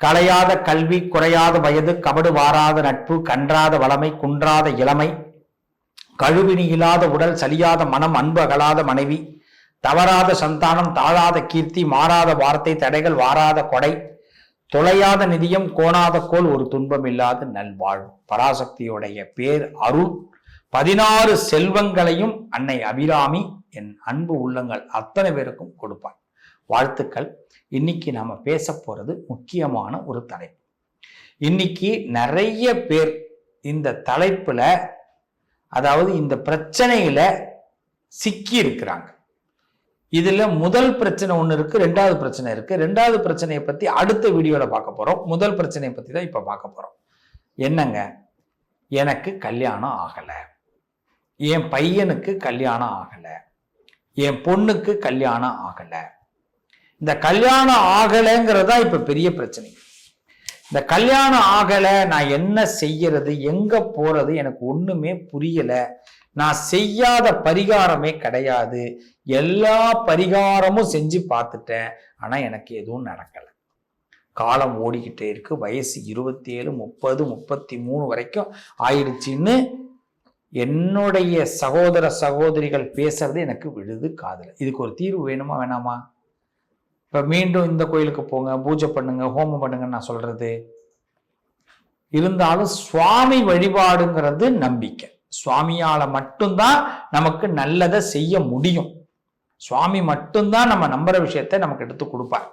களையாத கல்வி குறையாத வயது கபடு வாராத நட்பு கன்றாத வளமை குன்றாத இளமை கழுவினி இல்லாத உடல் சலியாத மனம் அன்பு அகலாத மனைவி தவறாத சந்தானம் தாழாத கீர்த்தி மாறாத வார்த்தை தடைகள் வாராத கொடை தொலையாத நிதியம் கோணாத கோல் ஒரு துன்பம் இல்லாத நல்வாழ்வு. பராசக்தியுடைய பேர் அருள். பதினாறு செல்வங்களையும் அன்னை அபிராமி என் அன்பு உள்ளங்கள் அத்தனை பேருக்கும் கொடுப்பார் வாழ்த்துக்கள். இன்னைக்கு நாம பேச போறது முக்கியமான ஒரு தலைப்பு. இன்னைக்கு நிறைய பேர் இந்த தலைப்புல அதாவது இந்த பிரச்சனையில சிக்கி இருக்கிறாங்க. இதுல முதல் பிரச்சனை ஒன்று இருக்கு ரெண்டாவது பிரச்சனை இருக்கு. ரெண்டாவது பிரச்சனையை பத்தி அடுத்த வீடியோல பார்க்க போறோம். முதல் பிரச்சனையை பத்தி தான் இப்ப பார்க்க போறோம். என்னங்க? எனக்கு கல்யாணம் ஆகலை. என் பையனுக்கு கல்யாணம் ஆகலை. என் பொண்ணுக்கு கல்யாணம் ஆகலை. இந்த கல்யாணம் ஆகலைங்கிறது தான் இப்ப பெரிய பிரச்சனை. இந்த கல்யாணம் ஆகல நான் என்ன செய்யறது எங்க போறது எனக்கு ஒண்ணுமே புரியல. நான் செய்யாத பரிகாரமே கிடையாது. எல்லா பரிகாரமும் செஞ்சு பார்த்துட்டேன். ஆனா எனக்கு எதுவும் நடக்கல. காலம் ஓடிக்கிட்டே இருக்கு. வயசு இருபத்தி ஏழு முப்பது முப்பத்தி மூணு வரைக்கும் ஆயிடுச்சுன்னு என்னுடைய சகோதர சகோதரிகள் பேசுறது எனக்கு விழுது காதல. இதுக்கு ஒரு தீர்வு வேணுமா வேணாமா? இப்போ மீண்டும் இந்த கோயிலுக்கு போங்க பூஜை பண்ணுங்க ஹோமம் பண்ணுங்கன்னு நான் சொல்றது. இருந்தாலும் சுவாமி வழிபாடுங்கிறது நம்பிக்கை. சுவாமியால மட்டும்தான் நமக்கு நல்லதை செய்ய முடியும். சுவாமி மட்டும்தான் நம்ம நம்புற விஷயத்தை நமக்கு எடுத்து கொடுப்பார்.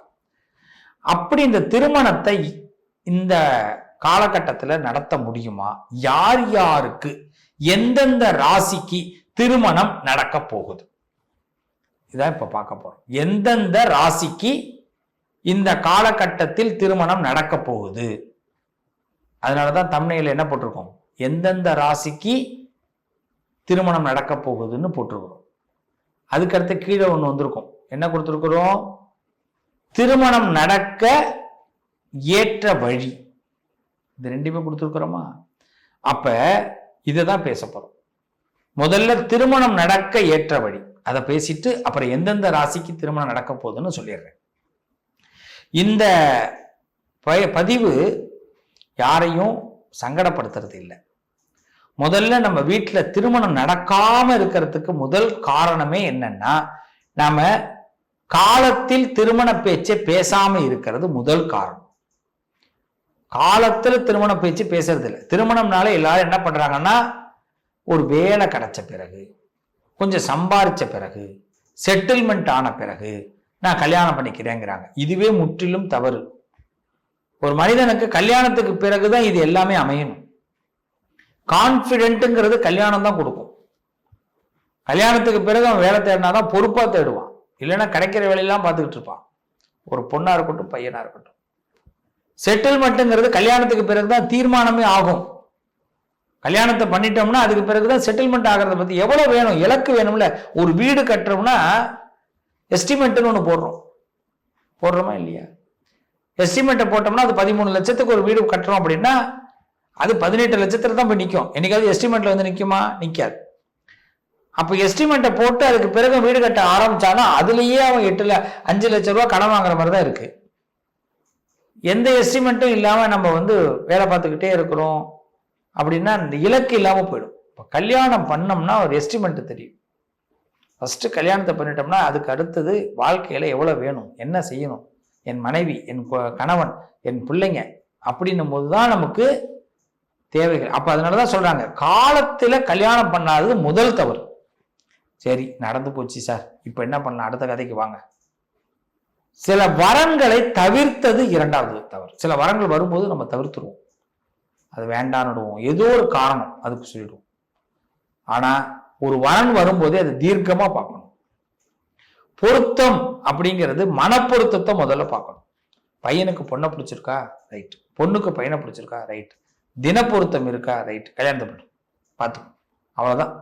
அப்படி இந்த திருமணத்தை இந்த காலகட்டத்தில் நடத்த முடியுமா? யார் யாருக்கு? எந்தெந்த ராசிக்கு திருமணம் நடக்க போகுது? இதான் இப்ப பார்க்க போறோம். எந்தெந்த ராசிக்கு இந்த காலகட்டத்தில் திருமணம் நடக்க போகுது? அதனாலதான் தமிழ்ல என்ன போட்டிருக்கோம்? எந்தெந்த ராசிக்கு திருமணம் நடக்க போகுதுன்னு போட்டிருக்கிறோம். அதுக்கடுத்து கீழே ஒன்று வந்திருக்கும். என்ன கொடுத்துருக்குறோம்? திருமணம் நடக்க ஏற்ற வழி. இது ரெண்டுமே கொடுத்துருக்குறோமா? அப்போ இதை தான் பேச போகிறோம் முதல்ல திருமணம் நடக்க ஏற்ற வழி. அதை பேசிட்டு அப்புறம் எந்தெந்த ராசிக்கு திருமணம் நடக்க போகுதுன்னு சொல்லிடுறேன். இந்த பய- பதிவு யாரையும் சங்கடப்படுத்துறது இல்லை. முதல்ல நம்ம வீட்டில் திருமணம் நடக்காம இருக்கிறதுக்கு முதல் காரணமே என்னன்னா நாம காலத்தில் திருமண பேச்சை பேசாம இருக்கிறது முதல் காரணம். காலத்தில் திருமண பேச்சு பேசுறது இல்லை. திருமணம்னால எல்லாரும் என்ன பண்றாங்கன்னா ஒரு வேலை கிடைச்ச பிறகு கொஞ்சம் சம்பாரிச்ச பிறகு செட்டில்மெண்ட் ஆன பிறகு நான் கல்யாணம் பண்ணிக்கிறேங்கிறாங்க. இதுவே முற்றிலும் தவறு. ஒரு மனிதனுக்கு கல்யாணத்துக்கு பிறகுதான் இது எல்லாமே அமையணும். கான்பிடென்ட்டுங்கிறது கல்யாணம் தான் கொடுக்கும். கல்யாணத்துக்கு பிறகு அவன் வேலை தேடினாதான் பொறுப்பாக தேடுவான். இல்லைன்னா கிடைக்கிற வேலையெல்லாம் பார்த்துக்கிட்டு இருப்பான். ஒரு பொண்ணாக இருக்கட்டும் பையனாக இருக்கட்டும். செட்டில்மெண்ட்டுங்கிறது கல்யாணத்துக்கு பிறகு தான் தீர்மானமே ஆகும். கல்யாணத்தை பண்ணிட்டோம்னா அதுக்கு பிறகுதான் செட்டில்மெண்ட் ஆகிறத பத்தி எவ்வளவு வேணும்? இலக்கு வேணும்ல. ஒரு வீடு கட்டுறோம்னா எஸ்டிமேட்டுன்னு ஒன்று போடுறோம். போடுறோமா இல்லையா? எஸ்டிமேட்டை போட்டோம்னா அது பதிமூணு லட்சத்துக்கு ஒரு வீடு கட்டுறோம் அப்படின்னா அது பதினெட்டு லட்சத்துல தான் போய் நிற்கும் என்னைக்காவது எஸ்டிமேட்ல வந்து நிற்குமா நிற்காது அப்போ எஸ்டிமேட்டை போட்டு அதுக்கு பிறகு வீடு கட்ட ஆரம்பிச்சானா அதுலேயே அவன் எட்டுல அஞ்சு லட்ச ரூபாய் கடன் வாங்குற மாதிரி தான் இருக்கு. எந்த எஸ்டிமேட்டும் இல்லாமல் நம்ம வந்து வேலை பார்த்துக்கிட்டே இருக்கிறோம். அப்படின்னா இந்த இலக்கு இல்லாமல் போயிடும். இப்போ கல்யாணம் பண்ணோம்னா ஒரு எஸ்டிமேட் தெரியும். ஃபஸ்ட்டு கல்யாணத்தை பண்ணிட்டோம்னா அதுக்கு அடுத்தது வாழ்க்கையில் எவ்வளோ வேணும்? என்ன செய்யணும்? என் மனைவி என் கணவன் என் பிள்ளைங்க அப்படின்னும் போது தான் நமக்கு தேவைகள். அப்போ அதனால தான் சொல்கிறாங்க காலத்தில் கல்யாணம் பண்ணாதது முதல் தவறு. சரி நடந்து போச்சு சார். இப்போ என்ன பண்ணலாம்? அடுத்த கதைக்கு வாங்க. சில வரன்களை தவிர்த்தது இரண்டாவது தவறு. சில வரங்கள் வரும்போது நம்ம தவிர்த்துருவோம். அது வேண்டான்னுடுவோம் ஏதோ ஒரு காரணம் அதுக்கு சொல்லிடுவோம். ஆனால் ஒரு வரன் வரும்போதே அது தீர்க்கமா பார்க்கணும். பொருத்தம் அப்படிங்கிறது மனப்பொருத்தத்தை முதல்ல பார்க்கணும். பையனுக்கு பொண்ணை பிடிச்சிருக்கா? ரைட் பொண்ணுக்கு பையனை பிடிச்சிருக்கா? ரைட் தினப்பொருத்தம் இருக்கா? ரைட் கல்யாணத்தை பண்ணு. பார்த்துக்கோ. அவ்வளோதான்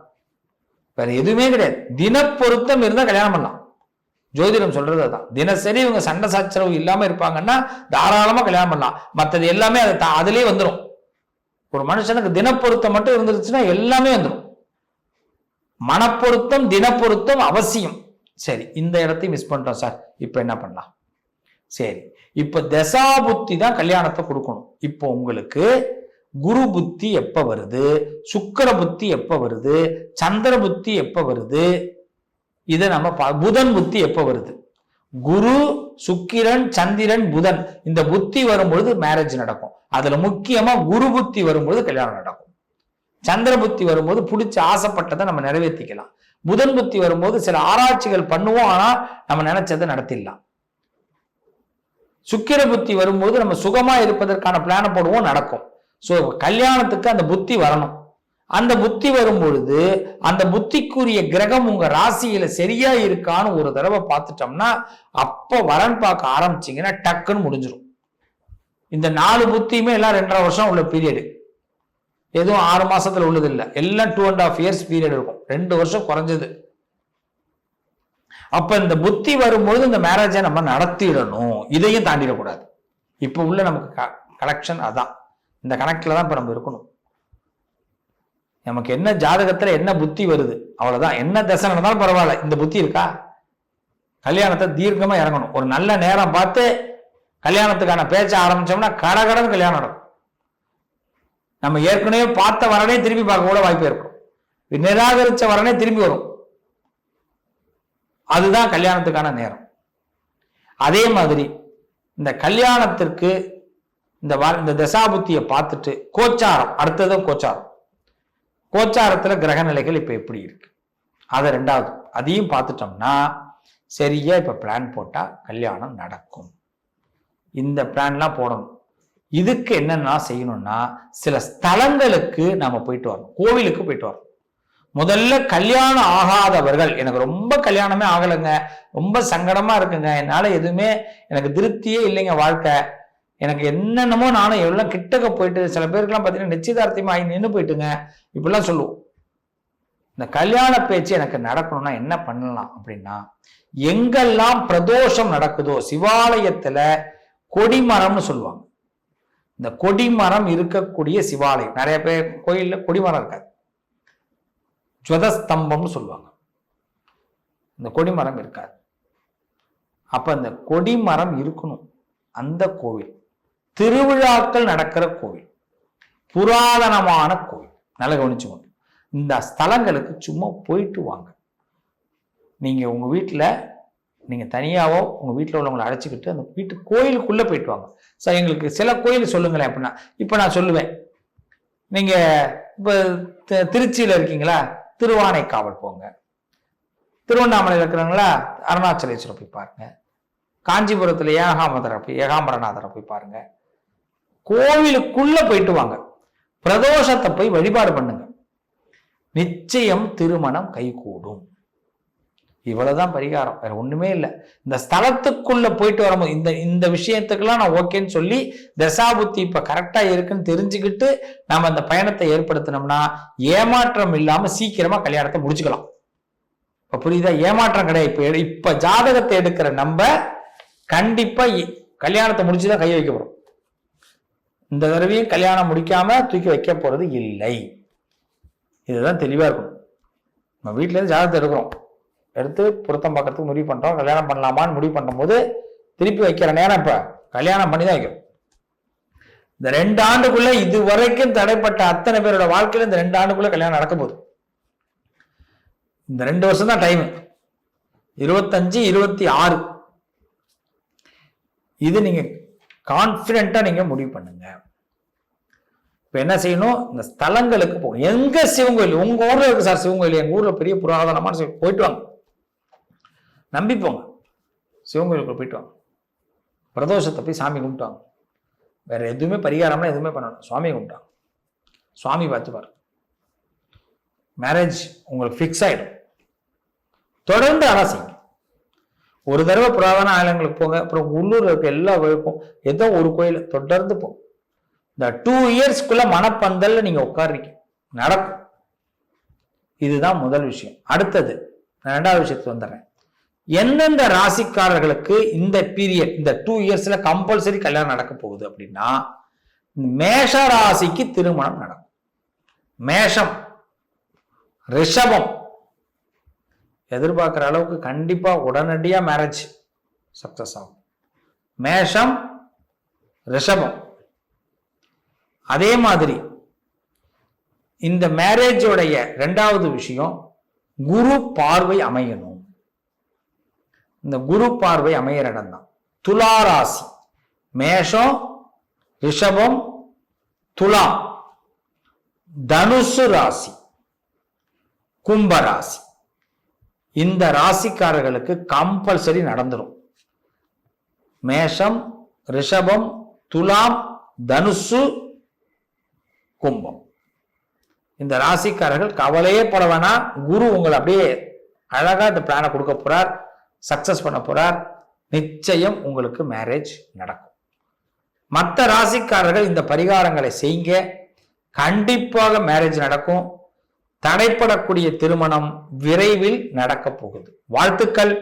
வேற எதுவுமே கிடையாது. தினப்பொருத்தம் இருந்தால் கல்யாணம் பண்ணலாம். ஜோதிடம் சொல்றது அதான். தினசரி இவங்க சண்டை சச்சரவு இல்லாமல் இருப்பாங்கன்னா தாராளமாக கல்யாணம் பண்ணலாம். மற்றது எல்லாமே அது தா- வந்துடும் ஒரு மனுஷனுக்கு தினப்பொருத்தம் மட்டும் இருந்துருச்சுன்னா எல்லாமே வந்துடும் மனப்பொருத்தம் தினப்பொருத்தம் அவசியம். சரி இந்த இடத்தையும் மிஸ் பண்ணிட்டோம் சார் இப்போ என்ன பண்ணலாம்? சரி இப்ப தசா புத்தி தான் கல்யாணத்தை கொடுக்கணும். இப்போ உங்களுக்கு குரு புத்தி எப்ப வருது? சுக்கிர புத்தி எப்ப வருது? சந்திர புத்தி எப்ப வருது? இதை நம்ம புதன் புத்தி எப்ப வருது? குரு சுக்கிரன் சந்திரன் புதன் இந்த புத்தி வரும்பொழுது மேரேஜ் நடக்கும். அதுல முக்கியமா குரு புத்தி வரும்போது கல்யாணம் நடக்கும். சந்திர புத்தி வரும்போது பிடிச்ச ஆசைப்பட்டதை நம்ம நிறைவேற்றிக்கலாம் புதன் புத்தி வரும்போது சில ஆராய்ச்சிகள் பண்ணுவோம் ஆனா நம்ம நினைச்சதை நடத்திடலாம். சுக்கிர புத்தி வரும்போது நம்ம சுகமா இருப்பதற்கான பிளானை போடுவோம் நடக்கும். ஸோ கல்யாணத்துக்கு அந்த புத்தி வரணும். அந்த புத்தி வரும் பொழுது அந்த புத்திக்குரிய கிரகம் உங்க ராசியில சரியா இருக்கான்னு ஒரு தடவை பார்த்துட்டோம்னா அப்ப வரன் பார்க்க ஆரம்பிச்சீங்கன்னா டக்குன்னு முடிஞ்சிடும் இந்த நாலு புத்தியுமே எல்லாம் ரெண்டரை வருஷம் உள்ள பீரியடு எதுவும் ஆறு மாசத்துல உள்ளது இல்லை எல்லாம் two and half years period இருக்கும். ரெண்டு வருஷம் குறைஞ்சது. அப்ப இந்த புத்தி வரும்பொழுது இந்த மேரேஜை நம்ம நடத்திடணும். இதையும் தாண்டிடக்கூடாது. இப்ப உள்ள நமக்கு கனெக்ஷன் அதான். இந்த கணக்கில் தான் இப்ப நம்ம இருக்கணும். நமக்கு என்ன ஜாதகத்துல என்ன புத்தி வருது? அவ்வளவுதான். என்ன தசை நடந்தாலும் பரவாயில்ல. இந்த புத்தி இருக்கா? கல்யாணத்தை தீர்க்கமா இறங்கணும். ஒரு நல்ல நேரம் பார்த்து கல்யாணத்துக்கான பேச்ச ஆரம்பிச்சோம்னா கடகடன் கல்யாணம் நடக்கும். நம்ம ஏற்கனவே பார்த்த வரனே திரும்பி பார்க்க கூட வாய்ப்பு இருக்கும். நிராகரிச்ச வரனே திரும்பி வரும். அதுதான் கல்யாணத்துக்கான நேரம். அதே மாதிரி இந்த கல்யாணத்திற்கு இந்த வ இந்த தசாபுத்தியை பார்த்துட்டு கோச்சாரம் அடுத்ததும் கோச்சாரம். கோச்சாரத்தில் கிரக நிலைகள் இப்போ எப்படி இருக்கு? அதை ரெண்டாவது அதையும் பார்த்துட்டோம்னா சரியா இப்போ பிளான் போட்டால் கல்யாணம் நடக்கும். இந்த பிளான்லாம் போடணும். இதுக்கு என்னென்னா செய்யணும்னா சில ஸ்தலங்களுக்கு நாம் போயிட்டு வரணும். கோவிலுக்கு போயிட்டு வரணும். முதல்ல கல்யாணம் ஆகாதவர்கள் எனக்கு ரொம்ப கல்யாணமே ஆகலைங்க. ரொம்ப சங்கடமா இருக்குங்க. என்னால் எதுவுமே எனக்கு திருப்தியே இல்லைங்க வாழ்க்கை. எனக்கு என்னென்னமோ நானும் எவ்வளோ கிட்டக்க போயிட்டு சில பேருக்குலாம் பார்த்தீங்கன்னா நிச்சயதார்த்தமா ஆகி நின்று போயிட்டுங்க. இப்படிலாம் சொல்லுவோம். இந்த கல்யாண பேச்சு எனக்கு நடக்கணும்னா என்ன பண்ணலாம் அப்படின்னா எங்கெல்லாம் பிரதோஷம் நடக்குதோ சிவாலயத்துல கொடிமரம்னு சொல்லுவாங்க. இந்த கொடிமரம் இருக்கக்கூடிய சிவாலயம். நிறைய பேர் கோயிலில் கொடிமரம் இருக்காது. ஜுவதஸ்தம்பம்னு சொல்லுவாங்க. இந்த கொடிமரம் இருக்காது. அப்போ இந்த கொடிமரம் இருக்கணும். அந்த கோவில். திருவிழாக்கள் நடக்கிற கோவில் புராதனமான கோவில். நல்லா கவனிச்சுக்கோங்க. இந்த ஸ்தலங்களுக்கு சும்மா போயிட்டு வாங்க. நீங்கள் உங்கள் வீட்டில் நீங்கள் தனியாகவோ உங்கள் வீட்டில் உள்ளவங்களை அழைச்சிக்கிட்டு அந்த வீட்டு கோயிலுக்குள்ளே போயிட்டு வாங்க. சார் எங்களுக்கு சில கோயில் சொல்லுங்களேன் அப்படின்னா இப்போ நான் சொல்லுவேன். நீங்கள் இப்போ திருச்சியில் திருச்சியில இருக்கீங்களா? திருவானைக்காவல் போங்க. திருவண்ணாமலையில் இருக்கிறவங்களா? அருணாச்சலேஸ்வரர் போய் பாருங்கள் காஞ்சிபுரத்தில் ஏகாமதரை போய் ஏகாம்பரநாதரை போய் பாருங்கள் கோவிலுக்குள்ள போயிட்டு வாங்க. பிரதோஷத்தை போய் வழிபாடு பண்ணுங்க. நிச்சயம் திருமணம் கைகூடும். இவ்வளவுதான் பரிகாரம். வேற ஒண்ணுமே இல்லை. இந்த ஸ்தலத்துக்குள்ள போயிட்டு வரும்போது இந்த இந்த விஷயத்துக்கெல்லாம் நான் ஓகேன்னு சொல்லி தசாபுத்தி இப்ப கரெக்டா இருக்குன்னு தெரிஞ்சுக்கிட்டு நம்ம அந்த பயணத்தை ஏற்படுத்தினோம்னா ஏமாற்றம் இல்லாம சீக்கிரமா கல்யாணத்தை முடிச்சுக்கலாம். இப்ப புரியுதா? ஏமாற்றம் கிடையாது. இப்ப இப்ப ஜாதகத்தை எடுக்கிற நம்ம கண்டிப்பா கல்யாணத்தை முடிச்சுதான் கை வைக்க போறோம். இந்த தடவையும் கல்யாணம் முடிக்காம தூக்கி வைக்க போறது இல்லை. இதுதான் தெளிவா இருக்கும் நம்ம வீட்டுல இருந்து ஜாதகத்தை எடுக்கிறோம் எடுத்து பொருத்தம் பார்க்கறதுக்கு முடிவு பண்றோம் கல்யாணம் பண்ணலாமான்னு முடிவு பண்ணும்போது திருப்பி வைக்கிற நேரம் இப்ப கல்யாணம் பண்ணி தான் வைக்கிறோம் இந்த ரெண்டு ஆண்டுக்குள்ள இது வரைக்கும் தடைப்பட்ட அத்தனை பேரோட வாழ்க்கையில இந்த ரெண்டு ஆண்டுக்குள்ள கல்யாணம் நடக்க போகுது இந்த ரெண்டு வருஷம் தான் டைம் இருபத்தஞ்சு இருபத்தி ஆறு. இது நீங்க கான்பிடண்டா நீங்கள் முடிவு பண்ணுங்க. இப்போ என்ன செய்யணும்? இந்த ஸ்தலங்களுக்கு போகணும். எங்கே சிவன் கோயில் ஊரில் இருக்குது சார் சிவன் கோயில் எங்கள் ஊரில் பெரிய புராதனமான சிவன் போயிட்டு வாங்க. நம்பிப்போங்க சிவன் போயிட்டு வாங்க. பிரதோஷத்தை போய் சாமி கும்பிட்டாங்க. வேற எதுவுமே பரிகாரம்லாம் எதுவுமே பண்ணணும். சுவாமியை கும்பிட்டாங்க. சுவாமி பார்த்துப்பார் மேரேஜ் உங்களுக்கு ஃபிக்ஸ் ஆகிடும் தொடர்ந்து ஆனால் செய்யுங்க ஒரு தடவை புராதன ஆலயங்களுக்கு போங்க. அப்புறம் உள்ளூர்ல இருக்க எல்லா கோயிலுக்கும் ஏதோ ஒரு கோயில் தொடர்ந்து போ. இந்த டூ இயர்ஸ்க்குள்ள மனப்பந்தல்ல நீங்க உட்காருறீங்க. நடக்கும். இதுதான் முதல் விஷயம். அடுத்தது நான் ரெண்டாவது விஷயத்துக்கு வந்துடுறேன். எந்தெந்த ராசிக்காரர்களுக்கு இந்த பீரியட் இந்த டூ இயர்ஸ்ல கம்பல்சரி கல்யாணம் நடக்க போகுது அப்படின்னா மேஷ ராசிக்கு திருமணம் நடக்கும். மேஷம் ரிஷபம் எதிர்பார்க்குற அளவுக்கு கண்டிப்பாக உடனடியாக மேரேஜ் சக்ஸஸ் ஆகும். மேஷம் ரிஷபம். அதே மாதிரி இந்த மேரேஜோடைய ரெண்டாவது விஷயம் குரு பார்வை அமையணும். இந்த குரு பார்வை அமையிற இடம் தான். துலா ராசி. மேஷம் ரிஷபம் துலா தனுசு ராசி. கும்ப ராசி. இந்த ராசிக்காரர்களுக்கு கம்பல்சரி நடந்துடும் மேஷம் ரிஷபம் துலாம் தனுசு கும்பம். இந்த ராசிக்காரர்கள் கவலையே பட வேணாம் குரு உங்களை அப்படியே அழகா இந்த பிளானை கொடுக்க போறார் சக்சஸ் பண்ண போறார் நிச்சயம் உங்களுக்கு மேரேஜ் நடக்கும். மற்ற ராசிக்காரர்கள் இந்த பரிகாரங்களை செய்யுங்க கண்டிப்பாக மேரேஜ் நடக்கும். தடைப்படக்கூடிய திருமணம் விரைவில் நடக்க போகுது. வாழ்த்துக்கள்.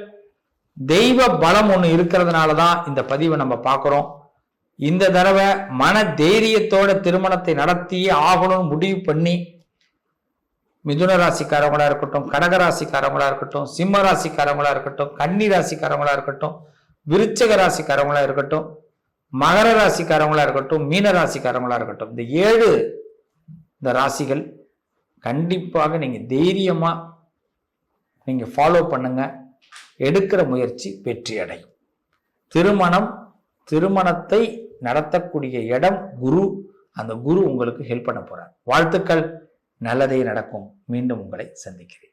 தெய்வ பலம் ஒன்று இருக்கிறதுனால தான் இந்த பதிவை நம்ம பார்க்குறோம். இந்த தடவை மன தைரியத்தோட திருமணத்தை நடத்தியே ஆகணும்னு முடிவு பண்ணி மிதுன ராசிக்காரங்களா இருக்கட்டும் கடக ராசிக்காரங்களா இருக்கட்டும் சிம்ம ராசிக்காரங்களா இருக்கட்டும் கன்னி ராசிக்காரங்களா இருக்கட்டும் விருச்சக ராசிக்காரங்களா இருக்கட்டும் மகர ராசிக்காரங்களா இருக்கட்டும் மீன ராசிக்காரங்களா இருக்கட்டும் இந்த ஏழு இந்த ராசிகள் கண்டிப்பாக நீங்கள் தைரியமாக நீங்கள் ஃபாலோ பண்ணுங்க. எடுக்கிற முயற்சி வெற்றி அடையும் திருமணம் திருமணத்தை நடத்தக்கூடிய இடம் குரு. அந்த குரு உங்களுக்கு ஹெல்ப் பண்ண போகிறார் வாழ்த்துக்கள். நல்லதே நடக்கும். மீண்டும் உங்களை சந்திக்கிறேன்.